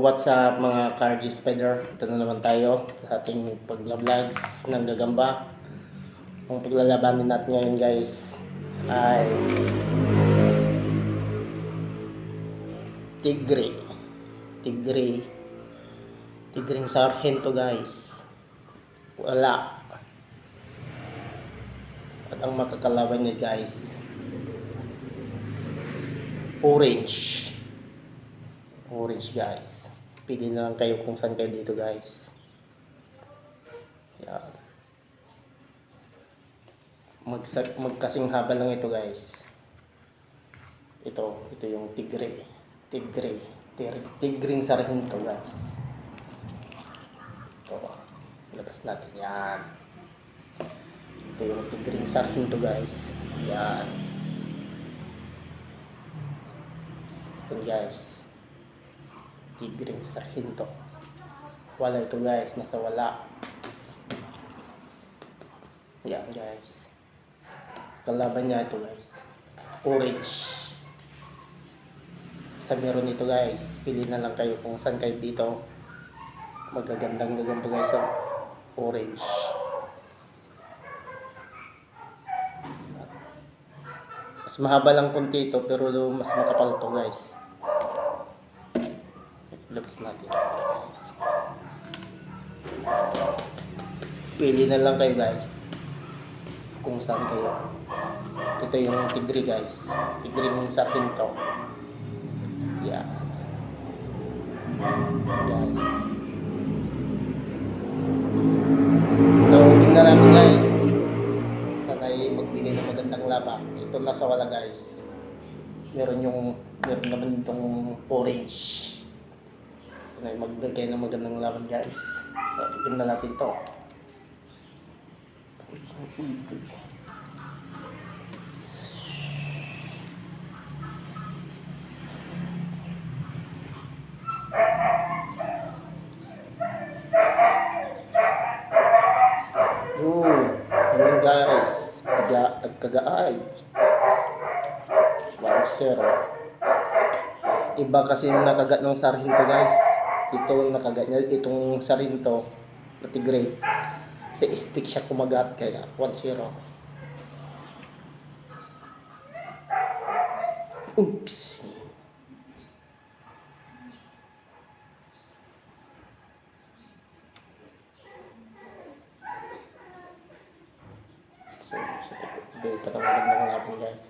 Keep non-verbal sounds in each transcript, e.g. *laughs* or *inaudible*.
what's up mga Cardi Spider? Ito na naman tayo sa ating pagla-vlogs ng gagamba. Ang paglalabanin natin ngayon guys ay Tigre. Tigre. Tigring Sargento guys. Wala. At ang makakalaban niya guys Orange. Orange guys. Pili na lang kayo kung saan kayo dito guys. Yan. Magsa magkasing haba lang ito guys. Ito, ito yung tigre. Tigre. Tigre. Tigring sarhinto guys. Ito. Labas natin yan. Ito yung tigring sarhinto guys. Yan. Yan guys. Tigring sarhinto. Wala ito guys. Nasa wala. Yan guys. Kalaban niya ito guys. Orange. Sa meron ito guys. Pili na lang kayo kung saan kayo dito. Magagandang gagamba guys. Oh. Orange. Mas mahaba lang konti ito pero mas makapal to guys. Labas natin. Pili na lang kayo guys. Kung saan kayo. Ito yung tigre guys. Tigre ng sarpinto. Yeah. Guys. So, tingnan natin guys. Sana ay magbigay ng magandang laban. Ito nasa wala guys. Meron yung meron naman itong orange. Ay magbigay ng magandang laban guys. So, tingnan natin to. Uy, uy, uy. Yun guys. Kaga, nagkagaay. 1-0. Iba kasi yung nakagat ng sarhinto guys. Ito niya. Itong sarhinto na tigre. Sa stick siya kumagat kaya 1-0. Oops. So, so ito, ito na magandang laban guys.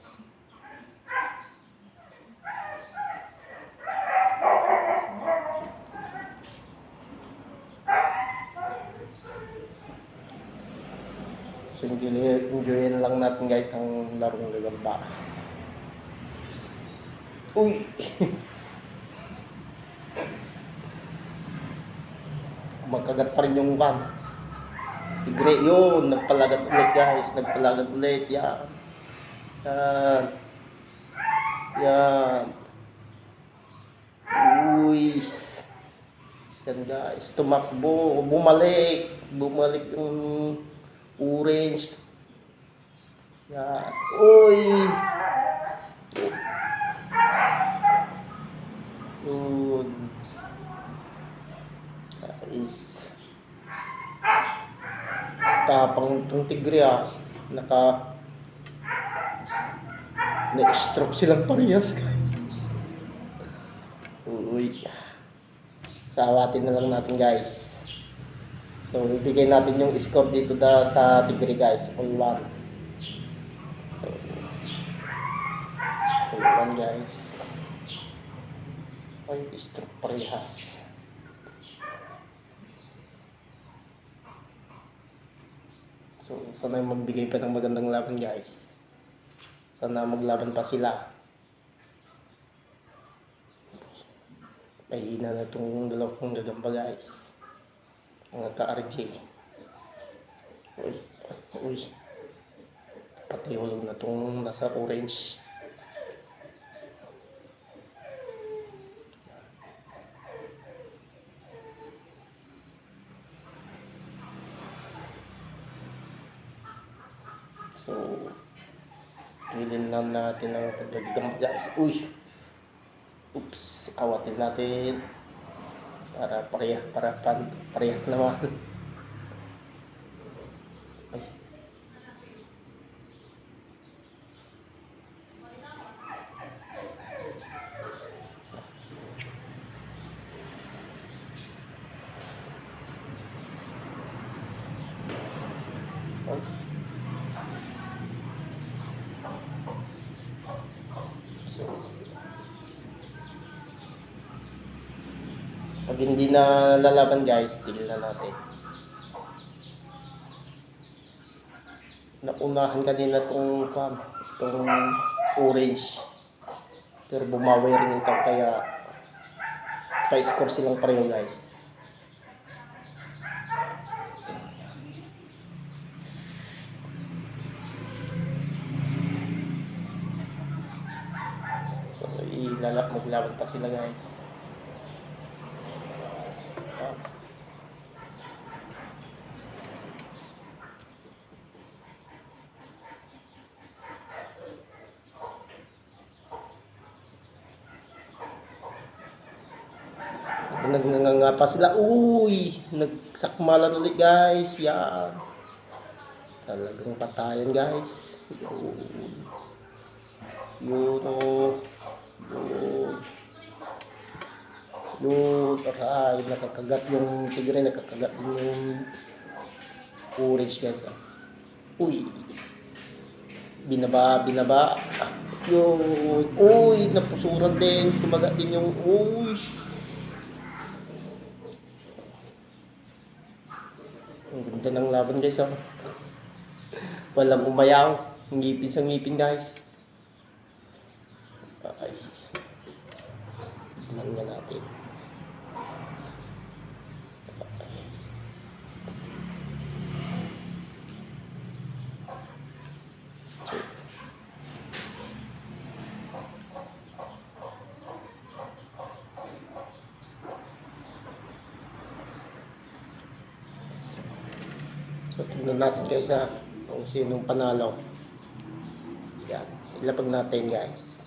So, enjoy, enjoyin lang natin guys ang larong gagamba. Uy! *laughs* Magkagat pa rin yung van. Tigre yun, nagpalagat ulit guys, nagpalagat ulit, yan. Yan. Yan. Uy. Yan guys, tumakbo, bumalik, bumalik yung orange. Yan. Uy. Yun. Guys tapang itong tigre ah. Naka na-stroke silang parehas guys. Uy. Sawatin na lang natin guys. So, ibigay natin yung score dito da sa tigre guys. All one. So, all one guys. Ay, stroke parehas. So, sana magbigay pa ng magandang laban guys. Sana maglaban pa sila. Mahina na itong dalawang gagamba guys. Mga ka-RJ. Uy, uy. Pati hulog na itong nasa orange. So, Pilin lang natin ang pagkagagamba guys. Uy! Oops! Awatin natin. Para pareha, para, para parehas naman. Ay. Ay. So, hindi na lalaban guys, tigil na natin. Naunahan kanina tong kam, tong orange. Pero bumawi rin ito kaya kaya score silang pareho guys. So, ilalap maglaban pa sila guys. Nagnganga pa sila. Uy! Nagsakmalan ulit guys. Yan. Talagang patayan guys. Yun. Yun oh. Yun. Yun. Aray, nakakagat yung tigre. Nakakagat din yung orange guys. Ah. Uy. Binaba, binaba. Yun. Uy, napusuran din. Tumagat din yung... Uy. Ang ganda ng laban guys. Oh. Walang umayaw. Ngipin sa ngipin guys. Ay. Tignan nga natin. So, So, tignan natin guys ha, kung sinong panalo. Yan. Ilapag natin guys.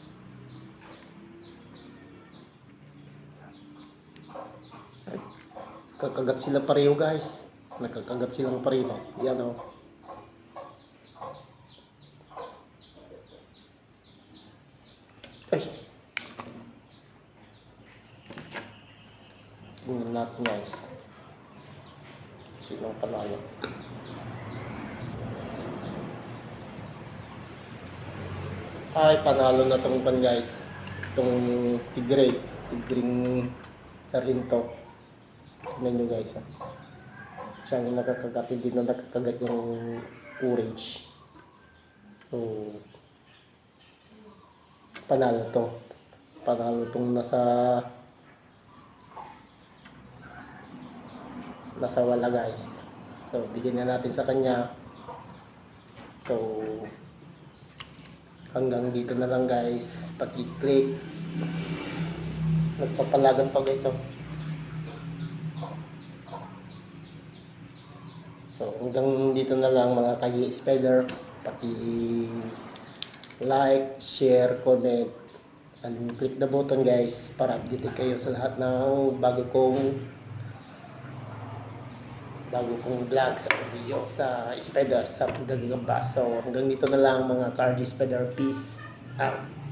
Ay, Kakagat sila pareho guys. Nagkakagat silang pareho. Yan o. Ay. Tingnan natin guys. Sinong panalo. Ay, panalo na tong pan guys. Itong tigre. Tigring sarhinto. Tignan nyo guys. Ha. Siya ang nakakagat. Hindi na nakakagat yung orange. So, panalo to. Panalo tong nasa nasa wala guys. So, bigyan na natin sa kanya. So, hanggang dito na lang guys. Pag-click. Nagpapalagan pa guys. Oh. So, hanggang dito na lang mga kayi spider. Paki like, share, comment, and click the button guys para update kayo sa lahat ng bago kong bago kong vlog sa video sa spider sa gagagamba. So hanggang dito na lang mga Cardi Spider Peace out.